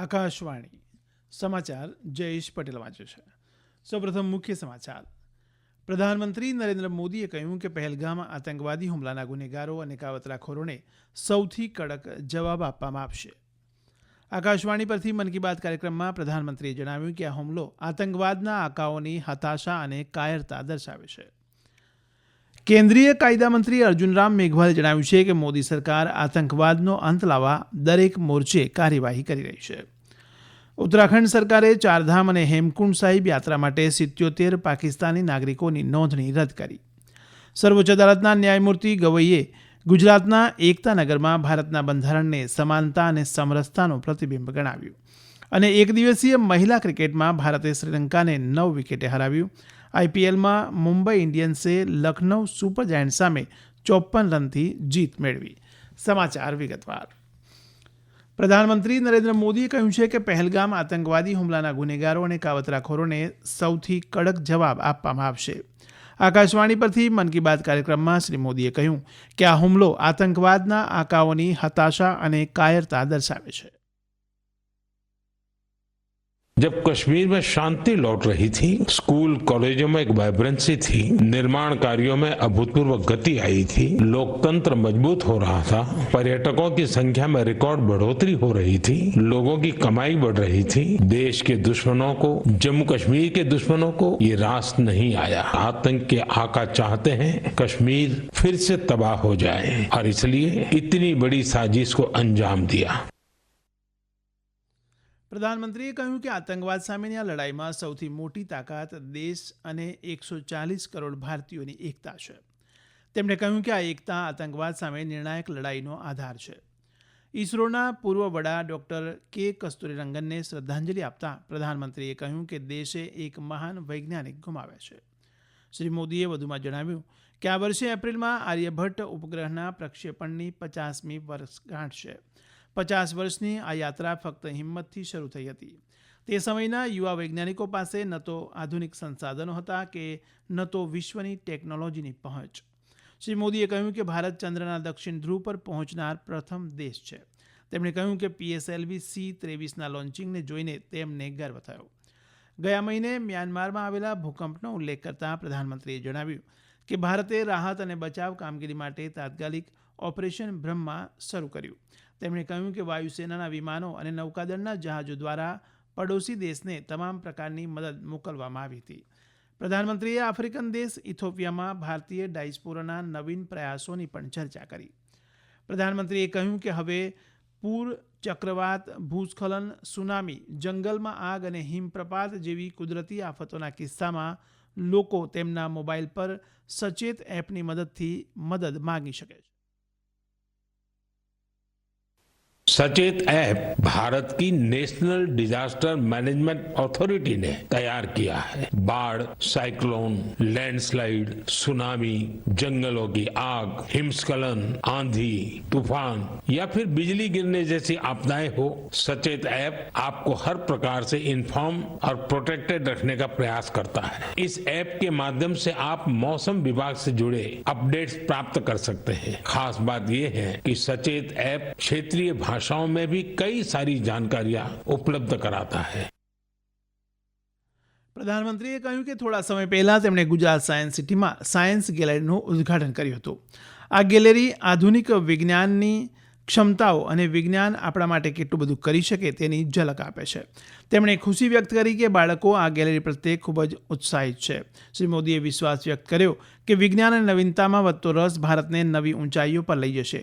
આકાશવાણી. સમાચાર જયેશ પટેલ વાંચે છે. સૌપ્રથમ મુખ્ય સમાચાર. પ્રધાનમંત્રી નરેન્દ્ર મોદીએ કહ્યું કે પહેલગામ આતંકવાદી હુમલાના ગુનેગારો અને કાવતરાખોરોને સૌથી કડક જવાબ આપવામાં આવશે. આકાશવાણી પરથી મન કી બાત કાર્યક્રમમાં પ્રધાનમંત્રીએ જણાવ્યું કે આ હુમલો આતંકવાદના આકાઓની હતાશા અને કાયરતા દર્શાવે છે. કેન્દ્રીય કાયદા મંત્રી અર્જુન રામ મેઘવાલે જણાવ્યું છે કે મોદી સરકાર આતંકવાદનો અંત લાવવા દરેક મોરચે કાર્યવાહી કરી રહી છે. ઉત્તરાખંડ સરકારે ચારધામ અને હેમકુંડ સાહિબ યાત્રા માટે સિત્યોતેર પાકિસ્તાની નાગરિકોની નોંધણી રદ કરી. સર્વોચ્ચ અદાલતના ન્યાયમૂર્તિ ગવઈએ ગુજરાતના એકતાનગરમાં ભારતના બંધારણને સમાનતા અને સમરસતાનું પ્રતિબિંબ ગણાવ્યું. અને એક દિવસીય મહિલા ક્રિકેટમાં ભારતે શ્રીલંકાને નવ વિકેટે હરાવ્યું. આઈપીએલમાં મુંબઈ ઇન્ડિયન્સે લખનૌ સુપર જાયન્ટ સામે ચોપ્પન રનથી જીત મેળવી. સમાચાર વિગતવાર. પ્રધાનમંત્રી નરેન્દ્ર મોદીએ કહ્યું છે કે પહેલગામ આતંકવાદી હુમલાના ગુનેગારો અને કાવતરાખોરોને સૌથી કડક જવાબ આપવામાં આવશે. આકાશવાણી પરથી મન કી બાત કાર્યક્રમમાં શ્રી મોદીએ કહ્યું કે આ હુમલો આતંકવાદના આકાઓની હતાશા અને કાયરતા દર્શાવે છે. जब कश्मीर में शांति लौट रही थी, स्कूल, कॉलेजों में एक वाइब्रेंसी थी, निर्माण कार्यों में अभूतपूर्व गति आई थी, लोकतंत्र मज़बूत हो रहा था, पर्यटकों की संख्या में रिकॉर्ड बढ़ोतरी हो रही थी, लोगों की कमाई बढ़ रही थी, देश के दुश्मनों को, जम्मू कश्मीर के दुश्मनों को ये रास नहीं आया। आतंक के आका चाहते हैं, कश्मीर फिर से तबाह हो जाए, और इसलिए इतनी बड़ी साजिश को अंजाम दिया। પ્રધાનમંત્રીએ કહ્યું કે આતંકવાદ સામેની આ લડાઈમાં સૌથી મોટી તાકાત દેશ અને એકસો ચાલીસ કરોડ ભારતીયોની એકતા છે. તેમણે કહ્યું કે આ એકતા આતંકવાદ સામે નિર્ણાયક લડાઈનો આધાર છે. ઇસરોના પૂર્વ વડા ડોક્ટર કે કસ્તુરીરંગનને શ્રદ્ધાંજલિ આપતા પ્રધાનમંત્રીએ કહ્યું કે દેશે એક મહાન વૈજ્ઞાનિક ગુમાવ્યા છે. શ્રી મોદીએ વધુમાં જણાવ્યું કે આ વર્ષે એપ્રિલમાં આર્યભટ્ટ ઉપગ્રહના પ્રક્ષેપણની પચાસમી વર્ષગાંઠ છે. પચાસ વર્ષની આ યાત્રા ફક્ત હિંમતથી શરૂ થઈ હતી. તે સમયના યુવા વૈજ્ઞાનિકો પાસે ન તો આધુનિક સંસાધનો હતા કે ન તો વિશ્વની ટેકનોલોજીની પહોંચ. શ્રી મોદીએ કહ્યું કે ભારત ચંદ્રના દક્ષિણ ધ્રુવ પર પહોંચનાર પ્રથમ દેશ છે. તેમણે કહ્યું કે પીએસએલવી સી ત્રેવીસના લોન્ચિંગને જોઈને તેમને ગર્વ થયો. ગયા મહિને મ્યાનમારમાં આવેલા ભૂકંપનો ઉલ્લેખ કરતા પ્રધાનમંત્રીએ જણાવ્યું કે ભારતે રાહત અને બચાવ કામગીરી માટે તાત્કાલિક ઓપરેશન બ્રહ્મા શરૂ કર્યું. તેમણે કહ્યું કે વાયુસેનાના વિમાનો અને નૌકાદળના જહાજો દ્વારા પડોશી દેશને તમામ પ્રકારની મદદ મોકલવામાં આવી હતી. પ્રધાનમંત્રીએ આફ્રિકન દેશ ઇથોપિયામાં ભારતીય ડાયસ્પોરાના નવીન પ્રયાસોની પણ ચર્ચા કરી. પ્રધાનમંત્રીએ કહ્યું કે હવે પૂર, ચક્રવાત, ભૂસ્ખલન, સુનામી, જંગલમાં આગ અને હિમપ્રપાત જેવી કુદરતી આફતોના કિસ્સામાં લોકો તેમના મોબાઈલ પર સચેત એપની મદદથી મદદ માગી શકે છે. सचेत ऐप भारत की नेशनल डिजास्टर मैनेजमेंट अथॉरिटी ने तैयार किया है। बाढ़, साइक्लोन, लैंडस्लाइड, सुनामी, जंगलों की आग, हिमस्खलन, आंधी, तूफ़ान या फिर बिजली गिरने जैसी आपदाएँ हो, सचेत ऐप आपको हर प्रकार से इन्फॉर्म और प्रोटेक्टेड रखने का प्रयास करता है। इस ऐप के माध्यम से आप मौसम विभाग से जुड़े अपडेट्स प्राप्त कर सकते हैं। खास बात यह है कि सचेत ऐप क्षेत्रीय भाषाओं में भी कई सारी जानकारियां उपलब्ध कराता है પ્રધાનમંત્રીએ કહ્યું કે થોડા સમય પહેલા તેમણે ગુજરાત સાયન્સ સિટીમાં સાયન્સ ગેલેરીનું ઉદ્ઘાટન કર્યું હતું આ ગેલેરી આધુનિક વિજ્ઞાનની ક્ષમતાઓ અને વિજ્ઞાન આપણા માટે કેટલું બધું કરી શકે તેની ઝલક આપે છે તેમણે ખુશી વ્યક્ત કરી કે બાળકો આ ગેલેરી પ્રત્યે ખૂબ જ ઉત્સાહિત છે શ્રી મોદીએ વિશ્વાસ વ્યક્ત કર્યો કે વિજ્ઞાન અને નવીનતામાં વધતો રસ ભારતને નવી ઊંચાઈઓ પર લઈ જશે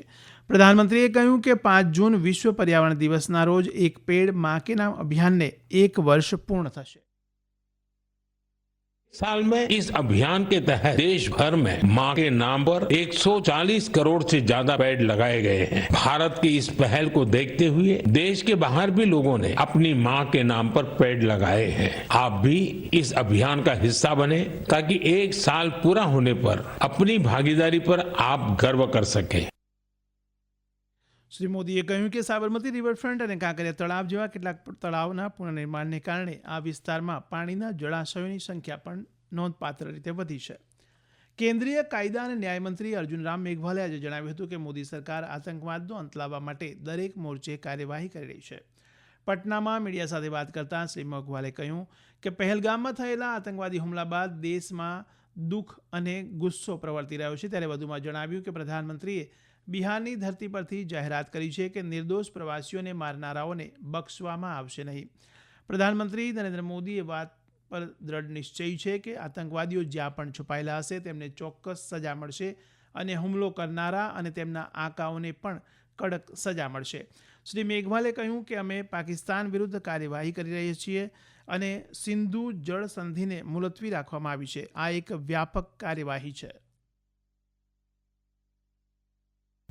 પ્રધાનમંત્રીએ કહ્યું કે પાંચ જૂન વિશ્વ પર્યાવરણ દિવસના રોજ એક પેડ માં કે નામ અભિયાનને એક વર્ષ પૂર્ણ થશે साल में इस अभियान के तहत देश भर में मां के नाम पर 140 करोड़ से ज्यादा पेड़ लगाए गए हैं भारत की इस पहल को देखते हुए देश के बाहर भी लोगों ने अपनी मां के नाम पर पेड़ लगाए हैं आप भी इस अभियान का हिस्सा बने ताकि एक साल पूरा होने पर अपनी भागीदारी पर आप गर्व कर सकें શ્રી મોદીએ કહ્યું કે સાબરમતી રિવરફ્રન્ટ અને કાંકરિયા તળાવ જેવા કેટલાક તળાવના પુનર્નિર્માણને કારણે આ વિસ્તારમાં પાણીના જળાશયોની સંખ્યા પણ નોંધપાત્ર રીતે વધી છે. કેન્દ્રીય કાયદા અને ન્યાયમંત્રી અર્જુન રામ મેઘવાલે આજે જણાવ્યું હતું કે મોદી સરકાર આતંકવાદનો અંત લાવવા માટે દરેક મોરચે કાર્યવાહી કરી રહી છે. પટનામાં મીડિયા સાથે વાત કરતાં શ્રી મોઘવાલે કહ્યું કે પહેલગામમાં થયેલા આતંકવાદી હુમલા બાદ દેશમાં દુઃખ અને ગુસ્સો પ્રવર્તી રહ્યો છે. ત્યારે વધુમાં જણાવ્યું કે પ્રધાનમંત્રીએ બિહારની ધરતી પરથી જાહેરાત કરી છે કે નિર્દોષ પ્રવાસીઓને મારનારાઓને બક્ષવામાં આવશે નહીં. પ્રધાનમંત્રી નરેન્દ્ર મોદીએ વાત પર દ્રઢ નિશ્ચય છે કે આતંકવાદીઓ જ્યાં પણ છુપાયેલા હશે, તેમને ચોક્કસ સજા મળશે અને હુમલો કરનારા અને તેમના આકાઓને પણ કડક સજા મળશે. શ્રી મેઘવાલે કહ્યું કે અમે પાકિસ્તાન વિરુદ્ધ કાર્યવાહી કરી રહ્યા છીએ અને સિંધુ જળ સંધિને મુલતવી રાખવામાં આવી છે. આ એક વ્યાપક કાર્યવાહી છે.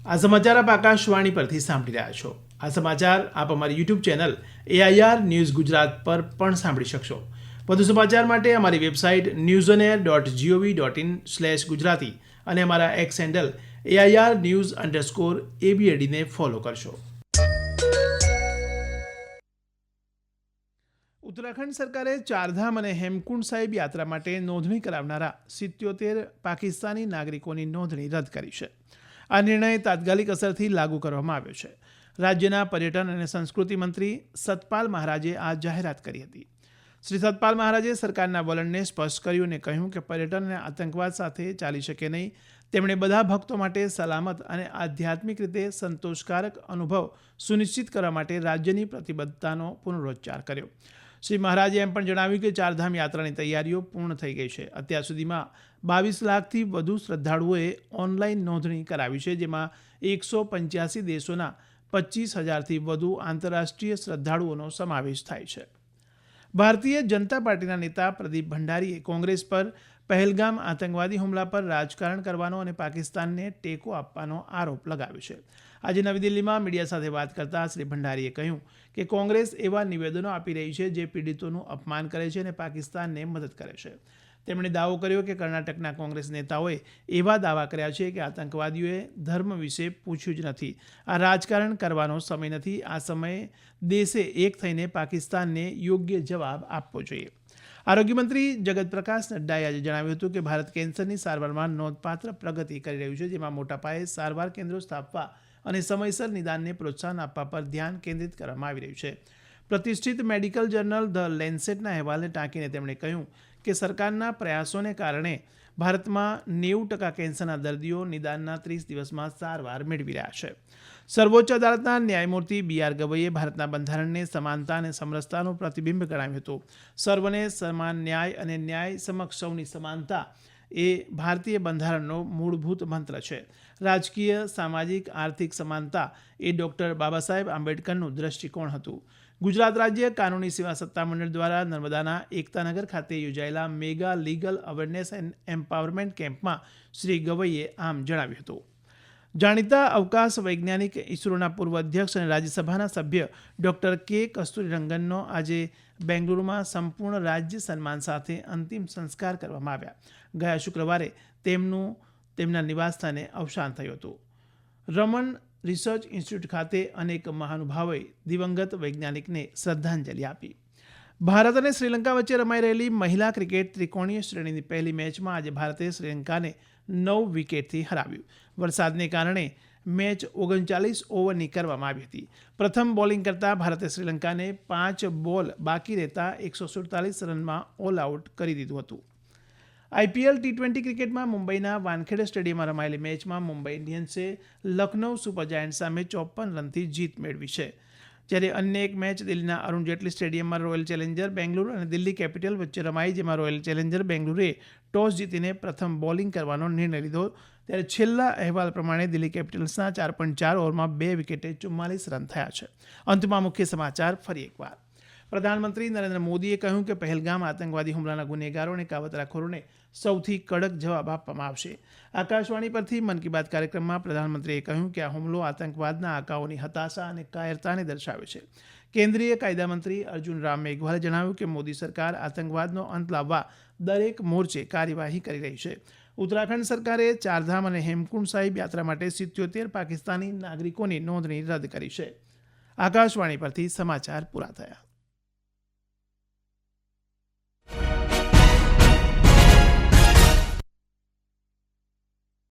આ સમાચાર આપ આકાશવાણી પરથી સાંભળી રહ્યા છો. આ સમાચાર આપ અમારી YouTube channel AIR news Gujarat પર પણ સાંભળી શકશો. વધુ સમાચાર માટે અમારી website news on air dot gov dot in slash Gujarati અને અમારા X handle AIR news underscore એબીએડીને follow કરશો. ઉત્તરાખંડ સરકારે ચારધામ અને હેમકુંડ સાહિબ યાત્રા માટે નોંધણી કરાવનારા સિત્યોતેર પાકિસ્તાની નાગરિકોની નોંધણી રદ કરી છે. આ નિર્ણય તાત્કાલિક અસરથી લાગુ કરવામાં આવ્યો છે. રાજ્યના પર્યટન અને સંસ્કૃતિ મંત્રી સતપાલ મહારાજે આ જાહેરાત કરી હતી. શ્રી સતપાલ મહારાજે સરકારના વલણને સ્પષ્ટ કર્યું અને કહ્યું કે પર્યટન અને આતંકવાદ સાથે ચાલી શકે નહીં. તેમણે બધા ભક્તો માટે સલામત અને આધ્યાત્મિક રીતે સંતોષકારક અનુભવ સુનિશ્ચિત કરવા માટે રાજ્યની પ્રતિબદ્ધતાનો પુનરોચ્ચાર કર્યો. શ્રી મહારાજે એમ પણ જણાવ્યું કે ચારધામ યાત્રાની તૈયારીઓ પૂર્ણ થઈ ગઈ છે. અત્યાર સુધીમાં બાવીસ લાખથી વધુ શ્રદ્ધાળુઓએ ઓનલાઈન નોંધણી કરાવી છે, જેમાં એકસો પંચ્યાસી દેશોના પચીસ હજારથી વધુ આંતરરાષ્ટ્રીય શ્રદ્ધાળુઓનો સમાવેશ થાય છે. ભારતીય જનતા પાર્ટીના નેતા પ્રદીપ ભંડારીએ કોંગ્રેસ પર પહેલગામ આતંકવાદી હુમલા પર રાજકારણ કરવાનો અને પાકિસ્તાનને ટેકો આપવાનો આરોપ લગાવ્યો છે. આજે નવી દિલ્હીમાં મીડિયા સાથે વાત કરતાં શ્રી ભંડારીએ કહ્યું કે કોંગ્રેસ એવા નિવેદનો આપી રહી છે જે પીડિતોનું અપમાન કરે છે અને પાકિસ્તાનને મદદ કરે છે. તેમણે દાવો કર્યો કે કર્ણાટકના કોંગ્રેસ નેતાઓએ એવા દાવા કર્યા છે કે આતંકવાદીઓએ ધર્મ વિશે પૂછ્યું જ નથી. આ રાજકારણ કરવાનો સમય નથી. આ સમયે દેશે એક થઈને પાકિસ્તાનને યોગ્ય જવાબ આપવો જોઈએ. આરોગ્યમંત્રી જગત પ્રકાશ નડ્ડાએ આજે જણાવ્યું હતું કે ભારત કેન્સરની સારવારમાં નોંધપાત્ર પ્રગતિ કરી રહ્યું છે, જેમાં મોટા પાયે સારવાર કેન્દ્રો સ્થાપવા અને સમયસર નિદાનને પ્રોત્સાહન આપવા પર ધ્યાન કેન્દ્રિત કરવામાં આવી રહ્યું છે. પ્રતિષ્ઠિત મેડિકલ જર્નલ ધ લેન્સેટના અહેવાલને ટાંકીને તેમણે કહ્યું કે સરકારના પ્રયાસોને કારણે ભારતમાં નેવું ટકા કેન્સરના દર્દીઓ નિદાનના ત્રીસ દિવસમાં સારવાર મેળવી રહ્યા છે. સર્વોચ્ચ અદાલતના ન્યાયમૂર્તિ બી આર ગવઈએ ભારતના બંધારણને સમાનતા અને સમરસતાનું પ્રતિબિંબ ગણાવ્યું હતું. સર્વને સમાન ન્યાય અને ન્યાય સમક્ષ સૌની સમાનતા એ ભારતીય બંધારણનો મૂળભૂત મંત્ર છે. રાજકીય, સામાજિક, આર્થિક સમાનતા એ ડૉક્ટર બાબા સાહેબ આંબેડકરનું દ્રષ્ટિકોણ હતું. ગુજરાત રાજ્ય કાનૂની સેવા સત્તામંડળ દ્વારા નર્મદાના એકતાનગર ખાતે યોજાયેલા mega legal awareness and empowerment કેમ્પમાં શ્રી ગવઈએ આમ જણાવ્યું હતું. જાણીતા અવકાશ વૈજ્ઞાનિક ઇસરોના પૂર્વ અધ્યક્ષ અને રાજ્યસભાના સભ્ય ડૉક્ટર કે કસ્તુરીરંગનનો આજે બેંગલુરુમાં સંપૂર્ણ રાજ્ય સન્માન સાથે અંતિમ સંસ્કાર કરવામાં આવ્યા. ગયા શુક્રવારે તેમનું તેમના નિવાસસ્થાને અવસાન થયું હતું. રમન રિસર્ચ ઇન્સ્ટિટ્યૂટ ખાતે અનેક મહાનુભાવોએ દિવંગત વૈજ્ઞાનિકને શ્રદ્ધાંજલિ આપી. ભારત અને શ્રીલંકા વચ્ચે રમાઈ રહેલી મહિલા ક્રિકેટ ત્રિકોણીય શ્રેણીની પહેલી મેચમાં આજે ભારતે શ્રીલંકાને નવ વિકેટથી હરાવ્યું. વરસાદને કારણે મેચ ઓગણચાલીસ ઓવરની કરવામાં આવી હતી. પ્રથમ બોલિંગ કરતાં ભારતે શ્રીલંકાને પાંચ બોલ બાકી રહેતા એકસો સુડતાલીસ રનમાં ઓલ આઉટ કરી દીધું હતું. આઈપીએલ ટી ટ્વેન્ટી ક્રિકેટમાં મુંબઈના વાનખેડે સ્ટેડિયમમાં રમાયેલી મેચમાં મુંબઈ ઇન્ડિયન્સે લખનૌ સુપર જાયન્ટ સામે ચોપ્પન રનથી જીત મેળવી છે. જ્યારે અન્ય એક મેચ દિલ્હીના અરુણ જેટલી સ્ટેડિયમમાં રોયલ ચેલેન્જર બેંગલુરુ અને દિલ્હી કેપિટલ વચ્ચે રમાઈ, જેમાં રોયલ ચેલેન્જર બેંગલુરુએ ટોસ જીતીને પ્રથમ બોલિંગ કરવાનો નિર્ણય લીધો. ત્યારે છેલ્લા અહેવાલ પ્રમાણે દિલ્હી કેપિટલ્સના ચાર પોઈન્ટ ચાર ઓવરમાં બે વિકેટે ચુમ્માલીસ રન થયા છે. અંતમાં મુખ્ય સમાચાર ફરી એકવાર. પ્રધાનમંત્રી નરેન્દ્ર મોદીએ કહ્યું કે પહેલગામ આતંકવાદી હુમલાના ગુનેગારો અને કાવતરાખોરોને સૌથી કડક જવાબ આપવામાં આવશે. આકાશવાણી પરથી મન કી બાત કાર્યક્રમમાં પ્રધાનમંત્રીએ કહ્યું કે આ હુમલો આતંકવાદના આકાઓની હતાશા અને કાયરતાને દર્શાવે છે. કેન્દ્રીય કાયદા મંત્રી અર્જુન રામ મેઘવાલે જણાવ્યું કે મોદી સરકાર આતંકવાદનો અંત લાવવા દરેક મોરચે કાર્યવાહી કરી રહી છે. ઉત્તરાખંડ સરકારે ચારધામ અને હેમકુંડ સાહિબ યાત્રા માટે સિત્યોતેર પાકિસ્તાની નાગરિકોની નોંધણી રદ કરી છે. આકાશવાણી પરથી સમાચાર પૂરા થયા.